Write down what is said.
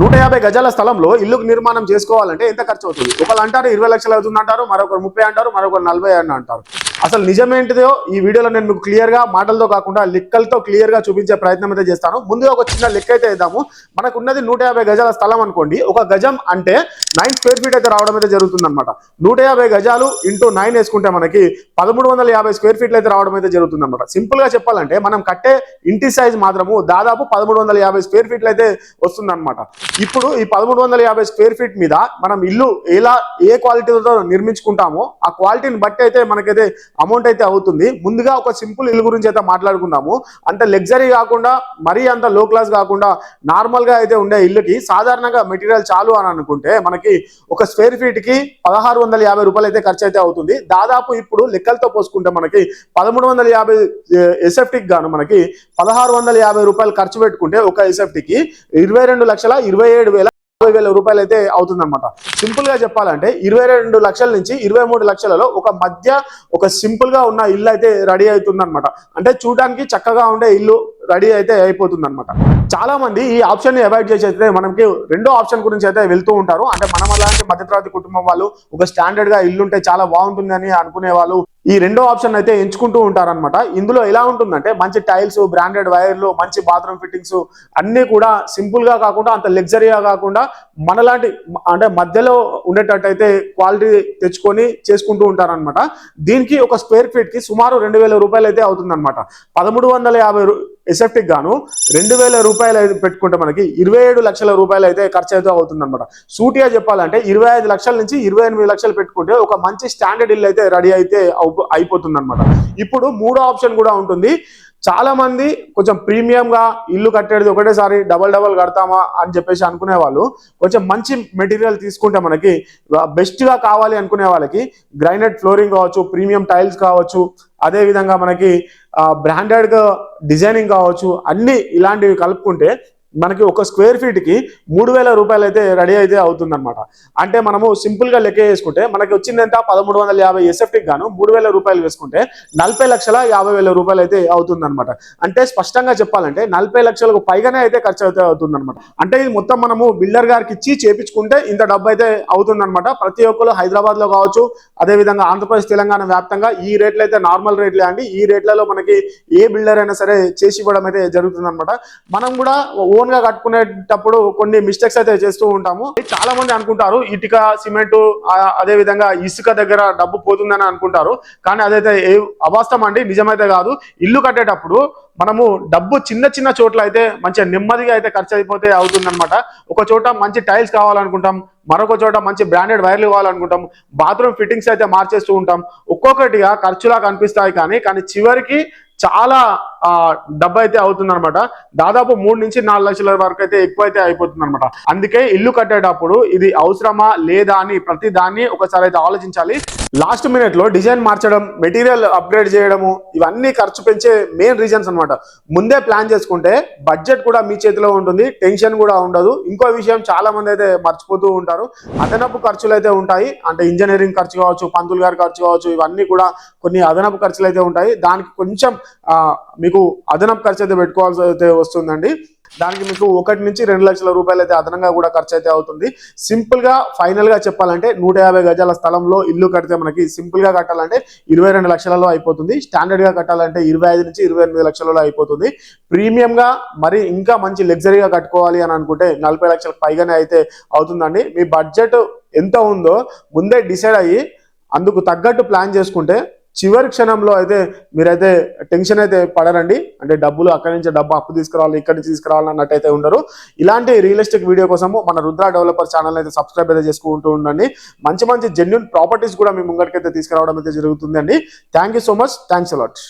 నూట యాభై గజాల స్థలంలో ఇల్లు నిర్మాణం చేసుకోవాలంటే ఎంత ఖర్చు అవుతుంది? ఒకళ్ళు అంటారు ఇరవై లక్షలు అవుతుంది అంటారు మరొకరు ముప్పై అంటారు మరొకరు నలభై అని అంటారు. అసలు నిజమేంటిదో ఈ వీడియోలో నేను మీకు క్లియర్గా మాటలతో కాకుండా లెక్కలతో క్లియర్గా చూపించే ప్రయత్నం అయితే చేస్తాను. ముందుగా ఒక చిన్న లెక్క అయితే ఇద్దాము మనకు ఉన్నది నూట యాభై గజాల స్థలం అనుకోండి. ఒక గజం అంటే నైన్ స్క్వేర్ ఫీట్ అయితే రావడం అయితే జరుగుతుంది అనమాట నూట యాభై గజాలు ఇంటూ నైన్ వేసుకుంటే మనకి పదమూడు వందల యాభై స్క్వేర్ ఫీట్లు అయితే రావడం అయితే జరుగుతుంది అనమాట సింపుల్గా చెప్పాలంటే మనం కట్టే ఇంటి సైజ్ మాత్రము దాదాపు పదమూడు వందల యాభై స్క్వేర్ ఫీట్లు అయితే వస్తుంది అనమాట ఇప్పుడు ఈ పదమూడు వందల యాభై స్క్వేర్ ఫీట్ మీద మనం ఇల్లు ఎలా ఏ క్వాలిటీతో నిర్మించుకుంటామో ఆ క్వాలిటీని బట్టి అయితే మనకైతే అమౌంట్ అయితే అవుతుంది. ముందుగా ఒక సింపుల్ ఇల్లు గురించి అయితే మాట్లాడుకుందాము. అంత లగ్జరీ కాకుండా మరీ అంత లో క్లాస్ కాకుండా నార్మల్గా అయితే ఉండే ఇల్లుకి సాధారణంగా మెటీరియల్ చాలు అని అనుకుంటే మనకి ఒక స్క్వేర్ ఫీట్కి పదహారు వందల యాభై రూపాయలు అయితే ఖర్చు అయితే అవుతుంది. దాదాపు ఇప్పుడు లెక్కలతో పోసుకుంటే మనకి పదమూడు వందల యాభై ఎస్ఎఫ్టీకి గాను మనకి పదహారు వందల యాభై రూపాయలు ఖర్చు పెట్టుకుంటే ఒక ఎస్ఎఫ్టీకి ఇరవై రెండు లక్షల ఇరవై ఏడు వేల యాభై వేల రూపాయలు అయితే అవుతుంది అనమాట సింపుల్గా చెప్పాలంటే ఇరవై రెండు లక్షల నుంచి ఇరవై మూడు లక్షలలో ఒక మధ్య ఒక సింపుల్గా ఉన్న ఇల్లు అయితే రెడీ అవుతుంది అనమాట అంటే చూడడానికి చక్కగా ఉండే ఇల్లు రెడీ అయితే అయిపోతుంది అనమాట చాలా మంది ఈ ఆప్షన్ని అవాయిడ్ చేసి అయితే మనకి రెండో ఆప్షన్ గురించి అయితే వెళ్తూ ఉంటారు. అంటే మనం అలాంటి మధ్యతరగతి కుటుంబం వాళ్ళు ఒక స్టాండర్డ్గా ఇల్లు ఉంటే చాలా బాగుంటుంది అని అనుకునే వాళ్ళు ఈ రెండో ఆప్షన్ అయితే ఎంచుకుంటూ ఉంటారనమాట ఇందులో ఎలా ఉంటుందంటే మంచి టైల్స్ బ్రాండెడ్ వైర్లు మంచి బాత్రూమ్ ఫిట్టింగ్స్ అన్ని కూడా సింపుల్గా కాకుండా అంత లగ్జరీగా కాకుండా మనలాంటి అంటే మధ్యలో ఉండేటట్టయితే క్వాలిటీ తెచ్చుకొని చేసుకుంటూ ఉంటారన్నమాట. దీనికి ఒక స్క్వేర్ ఫీట్కి సుమారు రెండు వేల రూపాయలు అయితే అవుతుందన్నమాట. పదమూడు వందల యాభై ఎసెప్టిక్ గాను రెండు వేల రూపాయలు అయితే పెట్టుకుంటే మనకి ఇరవై ఏడు లక్షల రూపాయలు అయితే ఖర్చు అయితే అవుతుంది అనమాట సూటిగా చెప్పాలంటే ఇరవై ఐదు లక్షల నుంచి ఇరవై ఎనిమిది లక్షలు పెట్టుకుంటే ఒక మంచి స్టాండర్డ్ ఇల్లు అయితే రెడీ అయితే అయిపోతుంది అనమాట ఇప్పుడు మూడో ఆప్షన్ కూడా ఉంటుంది. చాలా మంది కొంచెం ప్రీమియంగా ఇల్లు కట్టేది ఒకటేసారి డబల్ డబల్ కడతామా అని చెప్పేసి అనుకునే వాళ్ళు కొంచెం మంచి మెటీరియల్ తీసుకుంటే మనకి బెస్ట్గా కావాలి అనుకునే వాళ్ళకి గ్రైనెడ్ ఫ్లోరింగ్ కావచ్చు ప్రీమియం టైల్స్ కావచ్చు అదే విధంగా మనకి బ్రాండెడ్ డిజైనింగ్ కావచ్చు అన్ని ఇలాంటివి కలుపుకుంటే మనకి ఒక స్క్వేర్ ఫీట్కి మూడు వేల రూపాయలు అయితే రెడీ అయితే అవుతుందన్నమాట. అంటే మనము సింపుల్గా లెక్క వేసుకుంటే మనకి వచ్చింది ఎంత పదమూడు వందల యాభై ఎస్ఎఫ్టీకి గాను మూడు వేల రూపాయలు వేసుకుంటే నలభై లక్షల యాభై వేల రూపాయలు అయితే అవుతుందన్నమాట. అంటే స్పష్టంగా చెప్పాలంటే నలభై లక్షలకు పైగానే అయితే ఖర్చు అయితే అవుతుందన్నమాట. అంటే ఇది మొత్తం మనము బిల్డర్ గారికి ఇచ్చి చేపించుకుంటే ఇంత డబ్బు అయితే అవుతుందన్నమాట. ప్రతి ఒక్కరు హైదరాబాద్లో కావచ్చు అదే విధంగా ఆంధ్రప్రదేశ్ తెలంగాణ వ్యాప్తంగా ఈ రేట్లు అయితే నార్మల్ రేట్లే అండి. ఈ రేట్లలో మనకి ఏ బిల్డర్ అయినా సరే చేసి ఇవ్వడం అయితే జరుగుతుందన్నమాట. మనం కూడా ఓన్గా కట్టుకునేటప్పుడు కొన్ని మిస్టేక్స్ అయితే చేస్తూ ఉంటాము. చాలా మంది అనుకుంటారు ఇటుక సిమెంట్ అదే విధంగా ఇసుక దగ్గర డబ్బు పోతుందని అనుకుంటారు. కానీ అదైతే ఏ అవాస్తవం అండి నిజమైతే కాదు. ఇల్లు కట్టేటప్పుడు మనము డబ్బు చిన్న చిన్న చోట్ల అయితే మంచిగా నెమ్మదిగా అయితే ఖర్చు అయిపోతే అవుతుంది అనమాట ఒక చోట మంచి టైల్స్ కావాలనుకుంటాం మరొక చోట మంచి బ్రాండెడ్ వైర్లు కావాలనుకుంటాం బాత్రూమ్ ఫిట్టింగ్స్ అయితే మార్చేస్తూ ఉంటాం. ఒక్కొక్కటిగా ఖర్చులా కనిపిస్తాయి కానీ కానీ చివరికి చాలా డబ్బు అయితే అవుతుంది అనమాట దాదాపు మూడు నుంచి నాలుగు లక్షల వరకు అయితే ఎక్కువ అయితే అయిపోతుంది అనమాట అందుకే ఇల్లు కట్టేటప్పుడు ఇది అవసరమా లేదా అని ప్రతి దాన్ని ఒకసారి అయితే ఆలోచించాలి. లాస్ట్ మినిట్లో డిజైన్ మార్చడం మెటీరియల్ అప్గ్రేడ్ చేయడము ఇవన్నీ ఖర్చు పెంచే మెయిన్ రీజన్స్ అనమాట ముందే ప్లాన్ చేసుకుంటే బడ్జెట్ కూడా మీ చేతిలో ఉంటుంది టెన్షన్ కూడా ఉండదు. ఇంకో విషయం చాలా మంది అయితే మర్చిపోతూ ఉంటారు. అదనపు ఖర్చులు అయితే ఉంటాయి. అంటే ఇంజనీరింగ్ ఖర్చు కావచ్చు పంతులు గారి ఖర్చు కావచ్చు ఇవన్నీ కూడా కొన్ని అదనపు ఖర్చులు అయితే ఉంటాయి. దానికి కొంచెం మీకు అదనపు ఖర్చు అయితే పెట్టుకోవాల్సి అయితే వస్తుందండి. దానికి మీకు ఒకటి నుంచి రెండు లక్షల రూపాయలు అయితే అదనంగా కూడా ఖర్చు అయితే అవుతుంది. సింపుల్గా ఫైనల్గా చెప్పాలంటే నూట యాభై గజాల స్థలంలో ఇల్లు కడితే మనకి సింపుల్గా కట్టాలంటే ఇరవై రెండు లక్షలలో అయిపోతుంది. స్టాండర్డ్గా కట్టాలంటే ఇరవై ఐదు నుంచి ఇరవై ఎనిమిది లక్షలలో అయిపోతుంది. ప్రీమియం గా మరి ఇంకా మంచి లగ్జరీగా కట్టుకోవాలి అని అనుకుంటే నలభై లక్షల పైగానే అయితే అవుతుందండి. మీ బడ్జెట్ ఎంత ఉందో ముందే డిసైడ్ అయ్యి అందుకు తగ్గట్టు ప్లాన్ చేసుకుంటే చివరి క్షణంలో అయితే మీరైతే టెన్షన్ అయితే పడరండి. అంటే డబ్బులు అక్కడి నుంచి డబ్బు అప్పు తీసుకురావాలి ఇక్కడి నుంచి తీసుకురావాలి అన్నట్టయితే ఉండరు. ఇలాంటి రియలిస్టిక్ వీడియో కోసము మన రుద్ర డెవలపర్ ఛానల్ అయితే సబ్స్క్రైబ్ అయితే చేసుకుంటూ ఉండండి. మంచి మంచి జెన్యున్ ప్రాపర్టీస్ కూడా మీ ముంగటికైతే తీసుకురావడం అయితే జరుగుతుందండి. Thank you so much thanks a lot